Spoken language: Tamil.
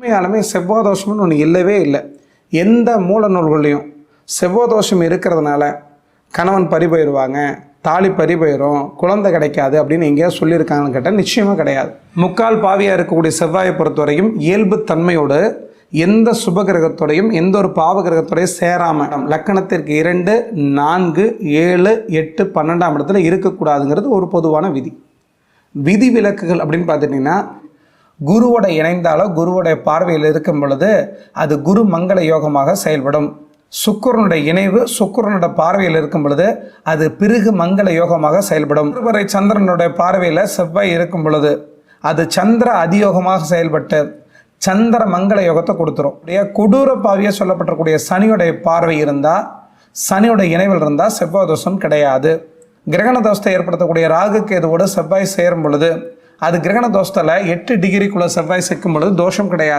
உண்மையாலுமே செவ்வாய் தோஷம்னு ஒன்று இல்லவே இல்லை. எந்த மூல நூல்கள்லையும் செவ்வாய் தோஷம் இருக்கிறதுனால கணவன் பறி போயிடுவாங்க தாலி பறி போயிடும் குழந்தை கிடைக்காது அப்படின்னு எங்கேயாவது சொல்லியிருக்காங்கன்னு கேட்டால் நிச்சயமாக கிடையாது. முக்கால் பாவியாக இருக்கக்கூடிய செவ்வாயை பொறுத்தவரையும் இயல்பு தன்மையோடு எந்த சுப கிரகத்தோடையும் எந்த ஒரு பாவ கிரகத்தோடையும் சேராமல் லக்கணத்திற்கு இரண்டு நான்கு ஏழு எட்டு பன்னெண்டாம் இடத்துல இருக்கக்கூடாதுங்கிறது ஒரு பொதுவான விதி. விதி விலக்குகள் அப்படின்னு பார்த்துட்டிங்கன்னா குருவோட இணைந்தாலோ குருவோடைய பார்வையில் இருக்கும் பொழுது அது குரு மங்கள யோகமாக செயல்படும். சுக்கரனுடைய இணைவு சுக்கிரனோட பார்வையில் இருக்கும் பொழுது அது பிறகு மங்கள யோகமாக செயல்படும். ஒருவரை சந்திரனுடைய பார்வையில் செவ்வாய் இருக்கும் பொழுது அது சந்திர அதியோகமாக செயல்பட்டு சந்திர மங்கள யோகத்தை கொடுத்துரும். அப்படியே கொடூர பாவியாக சொல்லப்பட்டக்கூடிய சனியுடைய பார்வை இருந்தால் சனியோட இணைவில் இருந்தால் செவ்வாய் தோஷம் கிடையாது. கிரகண தோஷத்தை ஏற்படுத்தக்கூடிய ராகு கேதுவோடு செவ்வாய் சேரும் பொழுது அது கிரகண தோஷத்தில் எட்டு டிகிரிக்குள்ளே செவ்வாய் சேர்க்கும் பொழுது தோஷம் கிடையாது.